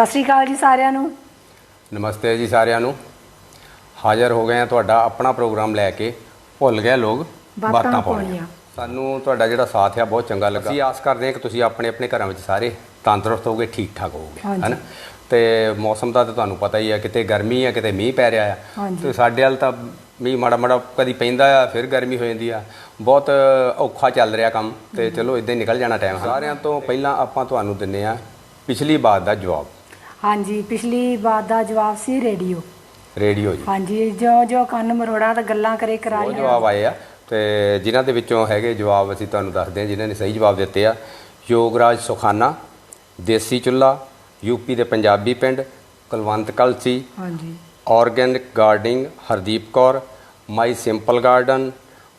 ਸਤਿ ਸ਼੍ਰੀ ਅਕਾਲ ਜੀ ਸਾਰਿਆਂ ਨੂੰ। ਨਮਸਤੇ ਜੀ ਸਾਰਿਆਂ ਨੂੰ। ਹਾਜ਼ਰ ਹੋ ਗਏ ਆ ਤੁਹਾਡਾ ਆਪਣਾ ਪ੍ਰੋਗਰਾਮ ਲੈ ਕੇ। ਭੁੱਲ ਗਏ ਲੋਕ ਬਾਤਾਂ ਪਾਉਣੀਆਂ। ਸਾਨੂੰ ਤੁਹਾਡਾ ਜਿਹੜਾ ਸਾਥ ਆ ਬਹੁਤ ਚੰਗਾ ਲੱਗਾ। ਅਸੀਂ ਆਸ ਕਰਦੇ ਹਾਂ ਕਿ ਤੁਸੀਂ ਆਪਣੇ ਆਪਣੇ ਘਰਾਂ ਵਿੱਚ ਸਾਰੇ ਤੰਦਰੁਸਤ ਹੋਗੇ ਠੀਕ ਠਾਕ ਹੋਗੇ। ਹੈਨਾ? ਤੇ ਮੌਸਮ ਦਾ ਤਾਂ ਤੁਹਾਨੂੰ ਪਤਾ ਹੀ ਆ ਕਿਤੇ ਗਰਮੀ ਆ ਕਿਤੇ ਮੀਂਹ ਪੈ ਰਿਹਾ ਆ। ਤੇ ਸਾਡੇ ਵੱਲ ਤਾਂ ਮੀਂਹ ਮਾੜਾ ਮਾੜਾ ਕਦੀ ਪੈਂਦਾ ਆ ਫਿਰ ਗਰਮੀ ਹੋ ਜਾਂਦੀ ਆ। ਬਹੁਤ ਔਖਾ ਚੱਲ ਰਿਹਾ ਕੰਮ। ਤੇ ਚਲੋ ਇਦਾਂ ਹੀ ਨਿਕਲ ਜਾਣਾ ਟਾਈਮ ਸਾਰਿਆਂ ਤੋਂ ਪਹਿਲਾਂ ਆਪਾਂ ਤੁਹਾਨੂੰ ਦਿੰਨੇ ਆ ਪਿਛਲੀ ਬਾਤ ਦਾ ਜਵਾਬ। ਹਾਂਜੀ ਪਿਛਲੀ ਬਾਤ ਦਾ ਜਵਾਬ ਸੀ ਰੇਡੀਓ। ਰੇਡੀਓ ਜੀ। ਹਾਂਜੀ ਜੋ ਜੋ ਕੰਨ ਮਰੋੜਾ ਤਾਂ ਗੱਲਾਂ ਕਰੇ ਉਹ ਕਰਾਰੀਆਂ ਜਵਾਬ ਆਏ ਆ ਤੇ ਜਿਨ੍ਹਾਂ ਦੇ ਵਿੱਚੋਂ ਹੈਗੇ ਜਵਾਬ ਅਸੀਂ ਤੁਹਾਨੂੰ ਦੱਸਦੇ ਹਾਂ ਜਿਨ੍ਹਾਂ ਨੇ ਸਹੀ ਜਵਾਬ ਦਿੱਤੇ ਆ। ਯੋਗਰਾਜ ਸੁਖਾਨਾ ਦੇਸੀ ਚੁੱਲਾ ਯੂਪੀ ਦੇ ਪੰਜਾਬੀ ਪਿੰਡ ਕੁਲਵੰਤ ਕਲਸੀ ਹਾਂਜੀ। Organic gardening Hardeep Kaur my simple garden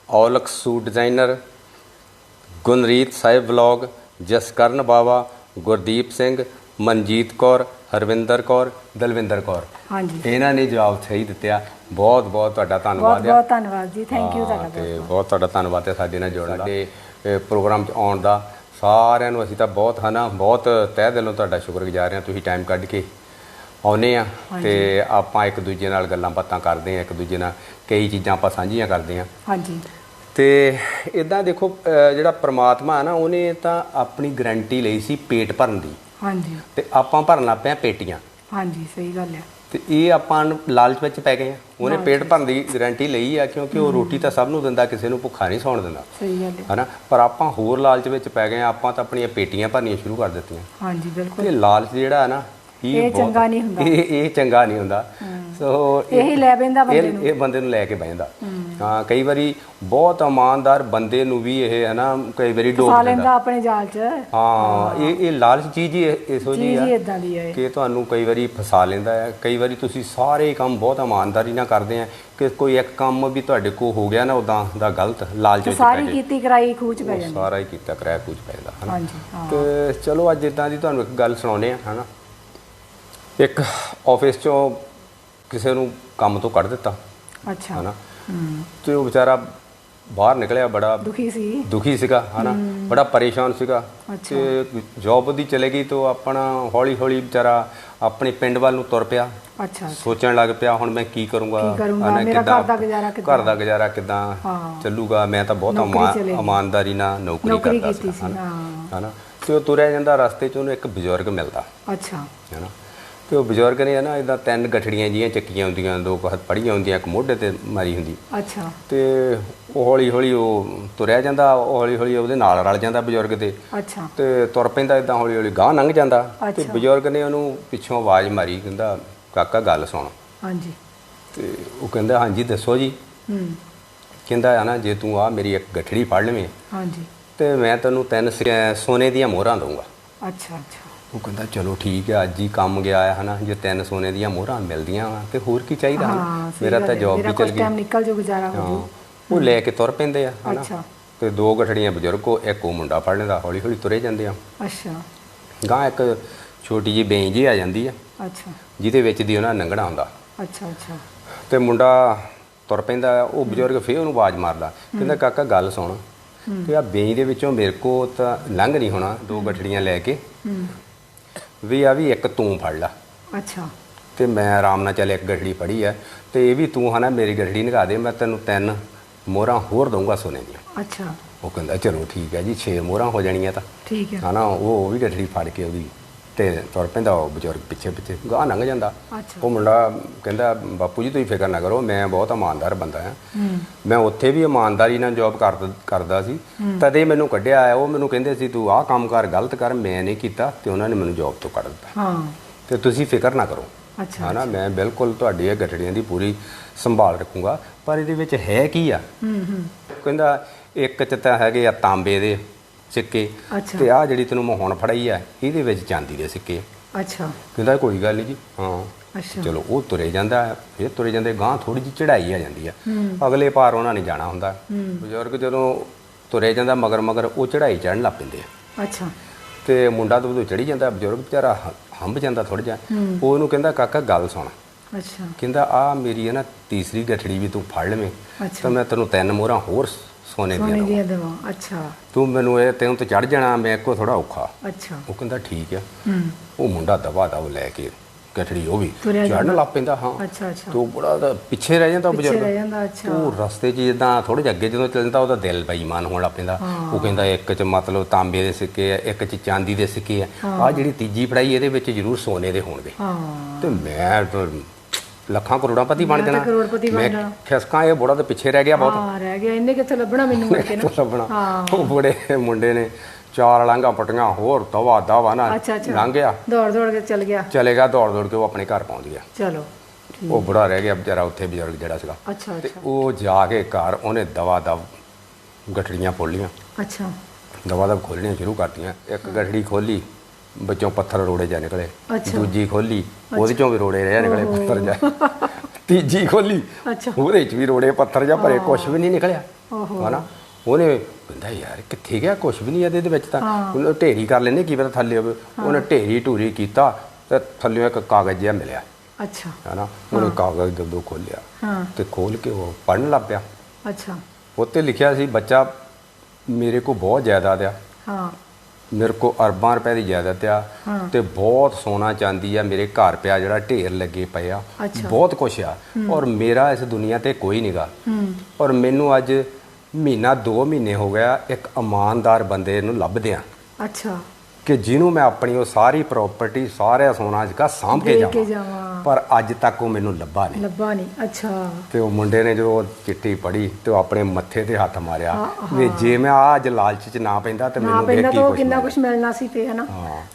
Aulakh suit designer Gunreet Sahib vlog Jaskaran Bawa Gurdeep Singh Manjeet Kaur Harvinder Kaur Dalvinder Kaur. ਹਾਂਜੀ। ਇਹਨਾਂ ਨੇ ਜਵਾਬ ਸਹੀ ਦਿੱਤਿਆ। ਬਹੁਤ ਬਹੁਤ ਤੁਹਾਡਾ ਬਹੁਤ ਧੰਨਵਾਦ ਆ। ਬਹੁਤ ਧੰਨਵਾਦ ਜੀ। ਥੈਂਕ ਯੂ ਤੁਹਾਡਾ ਤੇ ਬਹੁਤ ਬਹੁਤ ਤੁਹਾਡਾ ਧੰਨਵਾਦ ਹੈ ਸਾਡੇ ਨਾਲ ਜੁੜਨ ਦਾ। ਤੇ ਪ੍ਰੋਗਰਾਮ 'ਚ ਆਉਣ ਦਾ। ਸਾਰਿਆਂ ਨੂੰ ਅਸੀਂ ਤਾਂ ਬਹੁਤ ਹਨਾ ਬਹੁਤ ਤਹਿ ਦਿਲੋਂ ਤੁਹਾਡਾ ਸ਼ੁਕਰਗੁਜ਼ਾਰ ਹਾਂ। ਤੁਸੀਂ ਟਾਈਮ ਕੱਢ ਕੇ ਆਉਨੇ ਆ। ਤੇ ਆਪਾਂ ਇੱਕ ਦੂਜੇ ਨਾਲ ਗੱਲਾਂ ਬਾਤਾਂ ਕਰਦੇ ਆ ਇੱਕ ਦੂਜੇ ਨਾਲ ਕਈ ਚੀਜ਼ਾਂ ਆਪਾਂ ਸਾਂਝੀਆਂ ਕਰਦੇ ਆ। ਹਾਂਜੀ। ਤੇ ਇਦਾਂ ਦੇਖੋ ਜਿਹੜਾ ਪ੍ਰਮਾਤਮਾ ਹੈ ਨਾ ਉਹਨੇ ਤਾਂ ਆਪਣੀ ਗਰੰਟੀ ਲਈ ਸੀ ਪੇਟ ਭਰਨ ਦੀ। ਹਾਂਜੀ। ਤੇ ਆਪਾਂ ਭਰਨ ਲੱਗ ਪਏ ਆ ਪੇਟੀਆਂ। ਹਾਂਜੀ ਸਹੀ ਗੱਲ ਹੈ ਤੇ ਇਹ ਆਪਾਂ ਲਾਲਚ ਵਿੱਚ ਪੈ ਗਏ ਆ। ਉਹਨੇ ਪੇਟ ਭਰਨ ਦੀ ਗਾਰੰਟੀ ਲਈ ਆ ਕਿਉਂਕਿ ਉਹ ਰੋਟੀ ਤਾਂ ਸਭ ਨੂੰ ਦਿੰਦਾ ਕਿਸੇ ਨੂੰ ਭੁੱਖਾ ਨਹੀਂ ਸੌਣ ਦਿੰਦਾ। ਸਹੀ ਗੱਲ ਹੈ ਹਨਾ? ਪਰ ਆਪਾਂ ਹੋਰ ਲਾਲਚ ਵਿੱਚ ਪੈ ਗਏ ਆ ਆਪਾਂ ਤਾਂ ਆਪਣੀਆਂ ਪੇਟੀਆਂ ਭਰਨੀਆਂ ਸ਼ੁਰੂ ਕਰ ਦਿੱਤੀਆਂ। ਹਾਂਜੀ ਬਿਲਕੁਲ। ਇਹ ਲਾਲਚ ਜਿਹੜਾ ਹੈ ਨਾ ਇਹ ਚੰਗਾ ਨਹੀਂ ਹੁੰਦਾ। ਇਹ ਇਹ ਚੰਗਾ ਨਹੀਂ ਹੁੰਦਾ। ਸੋ ਇਹ- ਲੈ ਬੈਂਦਾ ਬੰਦੇ ਨੂੰ। ਇਹ ਬੰਦੇ ਨੂੰ ਲੈ ਕੇ ਬਹਿੰਦਾ। ਹਾਂ ਕਈ ਵਾਰੀ ਬਹੁਤ ਇਮਾਨਦਾਰ ਬੰਦੇ ਨੂੰ ਵੀ ਇਹ ਹੈ ਨਾ ਕਈ ਵਾਰੀ ਡੋਬ ਫਸਾ ਲੈਂਦਾ ਆਪਣੇ ਜਾਲ 'ਚ। ਹਾਂ ਇਹ ਇਹ ਲਾਲਚ ਚੀਜ਼ ਹੀ ਇਹ- ਜੀ ਆ ਇਦਾਂ ਦੀ ਹੈ। ਕਿ ਤੁਹਾਨੂੰ ਕਈ ਵਾਰੀ ਫਸਾ ਲੈਂਦਾ ਹੈ। ਕਈ ਵਾਰੀ ਤੁਸੀਂ ਸਾਰੇ ਕੰਮ ਬਹੁਤ ਇਮਾਨਦਾਰੀ ਨਾਲ ਕਰਦੇ ਆ ਕਿ ਕੋਈ ਇੱਕ ਕੰਮ ਵੀ ਤੁਹਾਡੇ ਕੋਲ ਹੋ ਗਿਆ ਨਾ ਉਦਾਂ ਦਾ ਗਲਤ ਲਾਲਚ ਵਿੱਚ ਪੈ ਸਾਰੀ ਕੀਤੀ ਕਰਾਈ ਖੂਚ ਪੈ ਜਾਂਦੀ। ਸਾਰਾ ਹੀ ਕੀਤਾ ਕਰਾਇਆ ਕੁਝ ਪੈਂਦਾ ਹਨਾ ਹਾਂਜੀ ਹਾਂ। ਤੇ ਚਲੋ ਅੱਜ ਇਦਾਂ ਦੀ ਤੁਹਾਨੂੰ ਇੱਕ ਗੱਲ ਸੁਣਾਉਨੇ ਆ ਹਨਾ ਇੱਕ ਆਫਿਸ ਚੋਂ ਕਿਸੇ ਨੂੰ ਕੰਮ ਤੋਂ ਕੱਢ ਦਿੱਤਾ ਅੱਛਾ। ਹਨਾ ਤੇ ਉਹ ਵਿਚਾਰਾ ਬਾਹਰ ਨਿਕਲਿਆ ਬੜਾ ਦੁਖੀ ਸੀ। ਦੁਖੀ ਸੀਗਾ ਹਨਾ? ਬੜਾ ਪਰੇਸ਼ਾਨ ਸੀਗਾ। ਤੇ ਜੌਬ ਉਹਦੀ ਚਲੇ ਗਈ ਤਾਂ ਆਪਣਾ ਹੌਲੀ ਹੌਲੀ ਵਿਚਾਰਾ ਆਪਣੇ ਪਿੰਡ ਵੱਲ ਨੂੰ ਤੁਰ ਪਿਆ। ਅੱਛਾ ਸੋਚਣ ਲੱਗ ਪਿਆ ਹੁਣ ਮੈਂ ਕੀ ਕਰੂੰਗਾ? ਹਨਾ, ਮੇਰਾ ਕਿੱਦਾਂ- ਘਰ ਦਾ ਗੁਜ਼ਾਰਾ ਕਿੱਦਾਂ? ਘਰ ਦਾ ਗੁਜ਼ਾਰਾ ਕਿੱਦਾਂ ਹਾਂ। ਚੱਲੂਗਾ? ਮੈਂ ਤਾਂ ਬਹੁਤ। ਇਮਾਨਦਾਰੀ ਨਾਲ ਨੌਕਰੀ ਕਰਦਾ ਸੀ। ਹਨਾ? ਤੇ ਉਹ ਤੁਰਿਆ ਜਾਂਦਾ ਰਸਤੇ 'ਚ ਉਹਨੂੰ ਇੱਕ ਬਜ਼ੁਰਗ ਮਿਲਦਾ। ਅੱਛਾ। ਹੈਨਾ? ਤੇ ਉਹ ਬਜ਼ੁਰਗ ਨੇ ਨਾ ਇਦਾਂ ਤਿੰਨ ਗਠੜੀਆਂ ਜੀਆਂ ਚੱਕੀਆਂ ਹੁੰਦੀਆਂ ਦੋ ਹੱਥ ਪੜੀਆਂ ਹੁੰਦੀਆਂ ਇੱਕ ਮੋਢੇ ਤੇ ਮਾਰੀ ਹੁੰਦੀ। ਅੱਛਾ। ਤੇ ਉਹ ਹੌਲੀ ਹੌਲੀ ਉਹ ਤੁਰਿਆ ਜਾਂਦਾ ਹੌਲੀ ਹੌਲੀ ਉਹਦੇ ਨਾਲ ਰਲ ਜਾਂਦਾ ਬਜ਼ੁਰਗ ਦੇ। ਅੱਛਾ। ਤੇ ਤੁਰ ਪੈਂਦਾ ਇਦਾਂ ਹੌਲੀ ਹੌਲੀ ਗਾਂ ਲੰਘ ਜਾਂਦਾ। ਤੇ। ਬਜ਼ੁਰਗ ਨੇ ਉਹਨੂੰ ਪਿੱਛੋਂ ਆਵਾਜ਼ ਮਾਰੀ ਕਹਿੰਦਾ ਕਾਕਾ ਗੱਲ ਸੁਣ। ਹਾਂਜੀ। ਤੇ ਉਹ ਕਹਿੰਦਾ ਹਾਂਜੀ ਦੱਸੋ ਜੀ। ਹੂੰ। ਕਹਿੰਦਾ ਆ ਨਾ ਜੇ ਤੂੰ ਆ ਮੇਰੀ ਇੱਕ ਗਠੜੀ ਫੜ ਲਵੇਂ। ਹਾਂਜੀ। ਤੇ ਮੈਂ ਤੈਨੂੰ ਤਿੰਨ ਸੋਨੇ ਦੀਆਂ ਮੋਹਰਾਂ ਦਊਂਗਾ। ਅੱਛਾ ਅੱਛਾ। ਉਹ ਕਹਿੰਦਾ ਚਲੋ ਠੀਕ ਹੈ ਅੱਜ ਹੀ ਕੰਮ ਗਿਆ ਹੈ ਹਨਾ ਜੇ ਤਿੰਨ ਸੋਨੇ ਦੀਆਂ ਮੋਹਰਾਂ ਮਿਲਦੀਆਂ ਵਾ ਤੇ ਹੋਰ ਕੀ ਚਾਹੀਦਾ ਹਨਾ? ਮੇਰਾ ਤਾਂ। ਜੌਬ ਵੀ ਚਲ ਗਈ ਟਾਈਮ ਨਿਕਲ ਜੋ ਗੁਜ਼ਾਰਾ ਹੋ ਜੂ। ਉਹ ਲੈ ਕੇ ਤੁਰ ਪੈਂਦੇ ਆ ਹਨਾ? ਅੱਛਾ। ਤੇ ਦੋ ਗਠੜੀਆਂ ਬਜ਼ੁਰਗ ਕੋ ਇੱਕ ਉਹ ਮੁੰਡਾ ਫੜ ਲੈਂਦਾ ਹੌਲੀ ਹੌਲੀ ਤੁਰੇ ਜਾਂਦੇ ਆ। ਅੱਛਾ। ਗਾਂ ਇੱਕ ਛੋਟੀ ਜਿਹੀ ਬੇਂ ਜੀ ਆ ਜਾਂਦੀ ਆ ਅੱਛਾ। ਜਿਹਦੇ ਵਿੱਚ ਦੀ ਉਹਨਾਂ ਲੰਘਣਾ ਹੁੰਦਾ। ਅੱਛਾ ਅੱਛਾ। ਤੇ ਮੁੰਡਾ ਤੁਰ ਪੈਂਦਾ ਉਹ ਬਜ਼ੁਰਗ ਫੇਰ ਉਹਨੂੰ ਆਵਾਜ਼ ਮਾਰਦਾ ਕਹਿੰਦਾ ਕਾਕਾ ਗੱਲ ਸੁਣ। ਤੇ ਆ ਬੇਂ ਦੇ ਵਿੱਚੋਂ ਮੇਰੇ ਕੋ ਤਾਂ ਲੰਘ ਨਹੀਂ ਹੋਣਾ ਦੋ ਗਠੜੀਆਂ ਲੈ ਕੇ। ਵੀ ਆ ਵੀ ਇੱਕ ਤੂੰ ਫੜ ਲਾ। ਅੱਛਾ। ਤੇ ਮੈਂ ਆਰਾਮ ਨਾਲ ਚੱਲ ਇੱਕ ਗਠੜੀ ਫੜੀ ਆ। ਤੇ ਇਹ ਵੀ ਤੂੰ ਹਨਾ ਮੇਰੀ ਗਠੜੀ ਨਿਕਾ ਦੇ ਮੈਂ ਤੈਨੂੰ ਤਿੰਨ ਮੋਹਰਾਂ ਹੋਰ ਦਊਂਗਾ ਸੋਨੇ ਦੀਆਂ। ਅੱਛਾ। ਉਹ ਕਹਿੰਦਾ ਚਲੋ ਠੀਕ ਹੈ ਜੀ 6 ਮੋਹਰਾਂ ਹੋ ਜਾਣੀਆਂ ਤਾਂ। ਠੀਕ ਹੈ। ਹਨਾ ਉਹ ਉਹ ਵੀ ਗਠੜੀ ਫੜ ਕੇ ਉਹਦੀ ਤੇ ਤੁਰ ਪੈਂਦਾ ਉਹ ਬਜ਼ੁਰਗ ਪਿੱਛੇ ਪਿੱਛੇ ਗਾਹ ਲੰਘ ਜਾਂਦਾ। ਉਹ ਮੁੰਡਾ ਕਹਿੰਦਾ ਬਾਪੂ ਜੀ ਤੁਸੀਂ ਫਿਕਰ ਨਾ ਕਰੋ ਮੈਂ ਬਹੁਤ ਇਮਾਨਦਾਰ ਬੰਦਾ ਹਾਂ। ਹੂੰ। ਮੈਂ ਉੱਥੇ ਵੀ ਇਮਾਨਦਾਰੀ ਨਾਲ ਜੌਬ ਕਰਦਾ ਸੀ। ਤਦੇ ਮੈਨੂੰ ਕੱਢਿਆ ਆ ਉਹ ਮੈਨੂੰ ਕਹਿੰਦੇ ਸੀ ਤੂੰ ਆਹ ਕੰਮ ਕਰ ਗਲਤ ਕਰ ਮੈਂ ਨਹੀਂ ਕੀਤਾ ਤੇ ਉਹਨਾਂ ਨੇ ਮੈਨੂੰ ਜੌਬ ਤੋਂ ਕੱਢ ਦਿੱਤਾ। ਹਾਂ। ਤੇ ਤੁਸੀਂ ਫਿਕਰ ਨਾ ਕਰੋ। ਅੱਛਾ ਹਨਾ ਮੈਂ ਬਿਲਕੁਲ ਤੁਹਾਡੀ ਇਹ ਗਠੜੀਆਂ ਦੀ ਪੂਰੀ ਸੰਭਾਲ ਰੱਖੂੰਗਾ। ਪਰ ਇਹਦੇ ਵਿੱਚ ਹੈ ਕੀ ਆ? ਹੂੰ ਹੂੰ। ਕਹਿੰਦਾ ਇੱਕ ਚ ਤਾਂ ਹੈਗੇ ਆ ਤਾਂਬੇ ਦੇ। ਸਿੱਕੇ। ਤੇ ਆ ਜਿਹੜੀ ਤੈਨੂੰ ਮੈਂ ਹੁਣ ਫੜਾਈ ਆ ਇਹਦੇ ਵਿੱਚ ਚਾਂਦੀ ਦੇ ਸਿੱਕੇ। ਅੱਛਾ। ਕਹਿੰਦਾ ਕੋਈ ਗੱਲ ਨਹੀਂ ਜੀ। ਹਾਂ। ਅੱਛਾ। ਚਲੋ ਉਹ ਤੁਰੇ ਜਾਂਦਾ ਫਿਰ ਤੁਰੇ ਜਾਂਦੇ ਗਾਂ ਥੋੜੀ ਜਿਹੀ ਚੜਾਈ ਆ ਜਾਂਦੀ ਆ। ਅਗਲੇ ਪਾਰ ਉਹਨਾਂ ਨੇ ਜਾਣਾ ਹੁੰਦਾ। ਬਜ਼ੁਰਗ ਜਦੋਂ ਤੁਰੇ ਜਾਂਦਾ ਮਗਰ ਮਗਰ ਉਹ ਚੜਾਈ ਚੜਨ ਲੱਗ ਪੈਂਦੇ ਆ। ਅੱਛਾ। ਤੇ ਮੁੰਡਾ ਤੋਂ ਉਦੋਂ ਚੜੀ ਜਾਂਦਾ ਬਜ਼ੁਰਗ ਵਿਚਾਰਾ ਹ- ਹੰਭ ਜਾਂਦਾ ਥੋੜਾ ਜਿਹਾ। ਉਹ ਉਹਨੂੰ ਕਹਿੰਦਾ ਕਾਕਾ ਗੱਲ ਸੁਣ। ਅੱਛਾ। ਕਹਿੰਦਾ ਆ ਮੇਰੀ ਹੈ ਨਾ ਤੀਸਰੀ ਗਠੜੀ ਵੀ ਤੂੰ ਫੜ ਲਵੇਂ। ਤਾਂ ਮੈਂ ਤੈਨੂੰ ਤਿੰਨ ਮੋਹਰਾਂ ਹੋਰ ਸੋਨੇ ਸੋਨੇ ਦੀਆਂ ਦੀਆਂ ਦਵਾ ਅੱਛਾ। ਤੂੰ ਮੈਨੂੰ ਇਹ ਤੈਨੂੰ ਤੇ ਚੜ ਜਾਣਾ ਮੈਂ ਕੋ ਥੋੜਾ ਔਖਾ। ਅੱਛਾ। ਉਹ ਕਹਿੰਦਾ ਠੀਕ ਆ। ਹੂੰ। ਉਹ ਮੁੰਡਾ ਦਵਾ ਦਵ ਲੈ ਕੇ ਗਠੜੀ ਉਹ ਵੀ ਚੜਨ। ਲੱਗ ਪੈਂਦਾ ਹਾਂ। ਅੱਛਾ ਅੱਛਾ। ਤੂੰ ਬੜਾ ਪਿੱਛੇ ਰਹਿ ਜਾਂਦਾ ਪਿੱਛੇ ਬਜ਼ੁਰਗ। ਰਹਿ ਜਾਂਦਾ ਅੱਛਾ। ਉਹ ਰਸਤੇ 'ਚ ਜਿੱਦਾਂ ਥੋੜੇ ਜਿਹਾ ਅੱਗੇ ਜਦੋਂ ਚੱਲਦਾ ਉਹਦਾ ਦਿਲ ਬੇਈਮਾਨ ਹੋਣ ਲੱਗ ਪੈਂਦਾ। ਉਹ ਕਹਿੰਦਾ ਇੱਕ 'ਚ ਮਤਲਬ ਤਾਂਬੇ ਦੇ ਸਿੱਕੇ ਆ ਇੱਕ 'ਚ ਚਾਂਦੀ ਦੇ ਸਿੱਕੇ ਆ। ਆ ਜਿਹੜੀ ਤੀਜੀ ਫੜਾਈ ਇਹਦੇ ਵਿੱਚ ਜ਼ਰੂਰ ਸੋਨੇ ਦੇ ਹੋਣਗੇ। ਹਾਂ। ਤੇ ਮੈਂ ਤਾਂ ਲੱਖਾਂ ਕਰੋੜਾਂਪਤੀ ਬਣ ਜਾਣਾ। ਕਰੋੜਪਤੀ ਬਣ ਮੈਂ ਜਾਣਾ। ਖਿਸਕਾਂ ਇਹ ਬੜਾ ਤੇ ਪਿੱਛੇ ਰਹਿ ਗਿਆ ਬਹੁਤ। ਹਾਂ ਰਹਿ ਗਿਆ ਇਹਨੇ ਕਿੱਥੇ ਲੱਭਣਾ ਮੈਨੂੰ ਮੁੜ ਕੇ ਨਾ। ਲੱਭਣਾ। ਹਾਂ। ਉਹ ਬੜੇ ਮੁੰਡੇ ਨੇ ਚਾਰ ਲਾਂਘਾਂ ਪਟੀਆਂ ਹੋਰ ਦਵਾ ਦਵਾ ਨਾ ਲੰਘ ਗਿਆ। ਦੌੜ ਦੌੜ ਕੇ ਚੱਲ ਗਿਆ। ਚਲੇਗਾ ਦੌੜ ਦੌੜ ਕੇ ਉਹ ਆਪਣੇ ਘਰ ਪਹੁੰਚ ਗਿਆ। ਚਲੋ ਉਹ ਬੁੜਾ ਰਹਿ ਗਿਆ ਵਿਚਾਰਾ ਉੱਥੇ ਬਜ਼ੁਰਗ ਜਿਹੜਾ ਸੀਗਾ। ਅੱਛਾ ਤੇ ਅੱਛਾ। ਉਹ ਜਾ ਕੇ ਘਰ ਉਹਨੇ ਦਵਾ ਦਵ ਗਠੜੀਆਂ ਫੋਲੀਆਂ ਅੱਛਾ। ਦਵਾ ਦਵ ਖੋਲਣੀਆਂ ਸ਼ੁਰੂ ਕਰਤੀਆਂ। ਇੱਕ ਗਠੜੀ ਖੋਲੀ ਵਿੱਚੋਂ ਪੱਥਰ ਰੋੜੇ ਜਾ ਨਿਕਲੇ। ਦੂਜੀ ਖੋਲੀ ਉਹਦੇ ਚੋਂ ਵੀ ਰੋੜੇ ਰਹਿ ਨਿਕਲੇ ਪੱਥਰ ਜਾ। ਤੀਜੀ ਖੋਲੀ ਅੱਛਾ। ਉਹਦੇ ਚ ਵੀ ਰੋੜੇ ਪੱਥਰ ਜਾਂ ਭਰੇ ਕੁਛ ਵੀ ਨਹੀਂ ਨਿਕਲਿਆ। ਹਨਾ? ਉਹਨੇ ਕਹਿੰਦਾ ਯਾਰ ਕਿੱਥੇ ਗਿਆ? ਕੁਛ ਵੀ ਨਹੀਂ ਇਹਦੇ ਵਿੱਚ ਤਾਂ। ਹਾਂ। ਉਹਨੇ ਢੇਰੀ ਕਰ ਲੈਨੇ ਕੀ ਪਤਾ ਥੱਲੇ ਹੋਵੇ। ਉਹਨੇ ਢੇਰੀ ਢੂਰੀ ਕੀਤਾ ਤੇ ਥੱਲੇ ਇੱਕ ਕਾਗਜ਼ ਜਿਹਾ ਮਿਲਿਆ। ਅੱਛਾ। ਹਨਾ? ਉਹਨੇ ਕਾਗਜ਼ ਜਦੋਂ ਖੋਲਿਆ ਹਾਂ। ਤੇ ਖੋਲ ਕੇ ਉਹ ਪੜਨ ਲੱਗ ਪਿਆ। ਅੱਛਾ। ਉੱਤੇ ਲਿਖਿਆ ਸੀ ਬੱਚਾ ਮੇਰੇ ਕੋ ਬਹੁਤ ਜਾਇਦਾਦ ਆ। ਹਾਂ। ਮੇਰੇ ਕੋ ਅਰਬਾਂ ਰੁਪਏ ਦੀ ਜਾਇਦਾਦ ਆ। ਤੇ ਬਹੁਤ ਸੋਨਾ ਚਾਂਦੀ ਆ ਮੇਰੇ ਘਰ ਪਿਆ ਜਿਹੜਾ ਢੇਰ ਲੱਗੇ ਪਏ ਆ। ਬਹੁਤ ਕੁਛ ਆ। ਔਰ ਮੇਰਾ ਇਸ ਦੁਨੀਆ ਤੇ ਕੋਈ ਨਹੀਂਗਾ ਔਰ ਮੈਨੂੰ ਅੱਜ ਮਹੀਨਾ 2 ਮਹੀਨੇ ਹੋ ਗਿਆ ਇੱਕ ਇਮਾਨਦਾਰ ਬੰਦੇ ਨੂੰ ਲੱਭਦਿਆਂ। ਅੱਛਾ। ਕਿ ਜਿਹਨੂੰ ਮੈਂ ਆਪਣੀ ਉਹ ਸਾਰੀ ਪ੍ਰਾਪਰਟੀ ਸਾਰਾ ਸੋਨਾ ਜਗਾ ਸਾਂਭ ਕੇ ਜਾਵਾਂ। ਪਰ ਅੱਜ ਤੱਕ ਉਹ ਮੈਨੂੰ ਲੱਭਾ ਨਹੀਂ। ਲੱਭਾ ਨਹੀਂ। ਅੱਛਾ। ਤੇ ਉਹ ਮੁੰਡੇ ਨੇ ਜਦੋਂ ਉਹ ਚਿੱਠੀ ਪੜ੍ਹੀ ਤੇ ਉਹ ਆਪਣੇ ਮੱਥੇ ਤੇ ਹੱਥ ਮਾਰਿਆ ਵੀ ਜੇ ਮੈਂ ਆ ਅੱਜ ਲਾਲਚ 'ਚ ਨਾ ਪੈਂਦਾ ਤੇ ਮੈਨੂੰ ਦੇਖ ਕੀ ਉਹ ਕੁਛ ਕਿੰਨਾ। ਕੁਝ ਮਿਲਣਾ ਸੀ ਤੇ ਹਨਾ?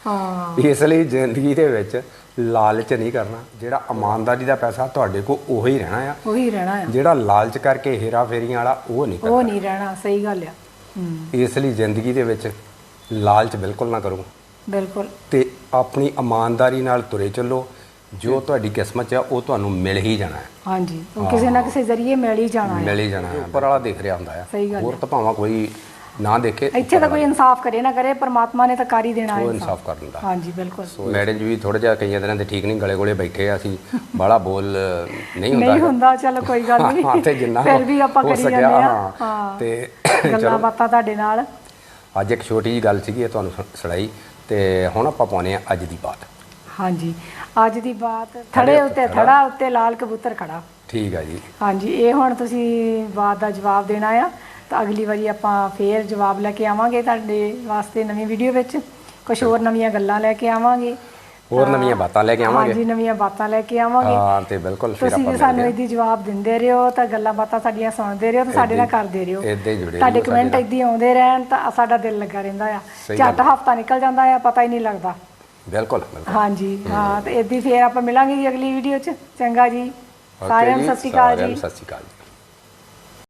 ਹਾਂ। ਇਸ ਲਈ ਜ਼ਿੰਦਗੀ ਦੇ ਵਿੱਚ ਲਾਲਚ ਨਹੀਂ ਕਰਨਾ। ਜਿਹੜਾ ਇਮਾਨਦਾਰੀ ਦਾ ਪੈਸਾ ਤੁਹਾਡੇ ਕੋਲ ਉਹੀ ਰਹਿਣਾ ਆ। ਉਹੀ ਰਹਿਣਾ ਆ। ਜਿਹੜਾ ਲਾਲਚ ਕਰਕੇ ਹੇਰਾ ਫੇਰੀਆਂ ਵਾਲਾ ਉਹ ਨਹੀਂ ਉਹ ਕਰਨਾ ਨਹੀਂ ਰਹਿਣਾ। ਸਹੀ ਗੱਲ ਆ। ਹੂੰ। ਇਸ ਲਈ ਜ਼ਿੰਦਗੀ ਦੇ ਵਿੱਚ ਲਾਲਚ ਬਿਲਕੁਲ ਨਾ ਕਰੋ। ਬਿਲਕੁਲ। ਤੇ ਆਪਣੀ ਇਮਾਨਦਾਰੀ ਨਾਲ ਤੁਰੇ ਚੱਲੋ। ਜੋ ਤੁਹਾਡੀ ਕਿਸਮਤ 'ਚ ਆ ਉਹ ਤੁਹਾਨੂੰ ਮਿਲ ਹੀ ਜਾਣਾ ਹੈ। ਹਾਂਜੀ। ਉਹ ਕਿਸੇ ਨਾ ਕਿਸੇ ਜ਼ਰੀਏ ਮਿਲ ਹੀ ਜਾਣਾ ਆ ਮਿਲ ਹੀ ਜਾਣਾ ਹੈ। ਉੱਪਰ ਵਾਲਾ ਦੇਖ ਰਿਹਾ ਹੁੰਦਾ ਗੱਲ ਹੋਰ ਤਾਂ ਭਾਵੇਂ ਕੋਈ ਨਾ ਦੇਖੇ ਇੱਥੇ ਤਾਂ ਕੋਈ ਇਨਸਾਫ ਕਰੇ ਨਾ ਕਰੇ ਪਰਮਾਤਮਾ ਨੇ ਤਾਂ ਕਰ ਹੀ ਦੇਣਾ ਉਹ ਇਨਸਾਫ। ਕਰ ਦਿੰਦਾ। ਹਾਂਜੀ ਬਿਲਕੁਲ। ਮੈਡਮ ਜੀ ਵੀ ਥੋੜਾ ਜਿਹਾ ਕਈਆਂ ਦਿਨਾਂ ਦੇ ਠੀਕ ਨਹੀਂ ਗਲੇ ਗੋਲੇ ਬੈਠੇ ਆ ਅਸੀਂ ਬਾਹਲਾ ਬੋਲ ਨਹੀਂ ਹੁੰਦਾ। ਨਹੀਂ ਹੁੰਦਾ ਚਲੋ ਕੋਈ ਗੱਲ ਨਹੀਂ। ਹਾਂ ਤੇ ਜਿੰਨਾ ਫਿਰ ਵੀ ਆਪਾਂ ਹੋ ਕਰੀ ਜਾਂਦੇ ਆ। ਹਾਂ। ਹਾਂ। ਤੇ ਗੱਲਾਂ ਬਾਤਾਂ ਤੁਹਾਡੇ ਨਾਲ। ਅੱਜ ਇੱਕ ਛੋਟੀ ਜੀ ਗੱਲ ਸੀਗੀ ਇਹ ਤੁਹਾਨੂੰ ਸੁ- ਸੁਣਾਈ ਤੇ ਹੁਣ ਆਪਾਂ ਪਾਉਨੇ ਆ ਅੱਜ ਦੀ ਬਾਤ। ਹਾਂਜੀ ਅੱਜ ਦੀ ਬਾਤ ਥੜੇ ਉੱਤੇ ਥੜਾ ਉੱਤੇ ਲਾਲ ਕਬੂਤਰ ਖੜਾ। ਠੀਕ ਆ ਜੀ। ਹਾਂਜੀ ਇਹ ਹੁਣ ਤੁਸੀਂ ਬਾਤ ਦਾ ਜਵਾਬ ਦੇਣਾ ਆ ਤਾਂ ਅਗਲੀ ਵਾਰੀ ਆਪਾਂ ਫੇਰ ਜਵਾਬ ਲੈ ਕੇ ਆਵਾਂਗੇ ਤੁਹਾਡੇ ਵਾਸਤੇ ਨਵੀਂ ਵੀਡੀਓ ਵਿੱਚ। ਕੁਝ ਹੋਰ ਨਵੀਆਂ ਗੱਲਾਂ ਲੈ ਕੇ ਆਵਾਂਗੇ। ਹੋਰ ਨਵੀਆਂ ਬਾਤਾਂ ਲੈ ਕੇ ਆਵਾਂਗੇ? ਹਾਂਜੀ ਨਵੀਆਂ ਬਾਤਾਂ ਲੈ ਕੇ ਆਵਾਂਗੇ। ਹਾਂ ਤੇ ਬਿਲਕੁਲ ਫਿਰ ਤੁਸੀਂ ਆਪਾਂ ਜੇ ਸਾਨੂੰ ਇਹਦੀ ਜਵਾਬ ਦਿੰਦੇ ਰਹੋ ਤਾਂ ਗੱਲਾਂ ਬਾਤਾਂ ਸਾਡੀਆਂ ਸੁਣਦੇ ਰਹੋ ਤਾਂ ਸਾਡੇ ਨਾਲ ਕਰਦੇ ਰਹੋ। ਏਦਾਂ ਹੀ ਜੁੜੇ ਤੁਹਾਡੇ ਕਮੈਂਟ ਇੱਦੀ ਆਉਂਦੇ ਰਹਿਣ ਤਾਂ ਸਾਡਾ ਦਿਲ ਲੱਗਾ ਰਹਿੰਦਾ ਆ। ਝੱਟ ਹਫਤਾ ਨਿਕਲ ਜਾਂਦਾ ਆ ਪਤਾ ਹੀ ਨਹੀਂ ਲੱਗਦਾ। ਬਿਲਕੁਲ ਹਾਂਜੀ ਹਾਂ ਤੇ ਇਦਾਂ ਫੇਰ ਆਪਾਂ ਮਿਲਾਂਗੇ ਜੀ ਅਗਲੀ ਵੀਡੀਓ 'ਚ। ਚੰਗਾ ਜੀ। ਸਾਰਿਆਂ ਨੂੰ ਸਤਿ ਸ਼੍ਰੀ ਅਕਾਲ ਜੀ। ਸਤਿ ਸ਼੍ਰੀ ਅਕਾਲ ਜੀ।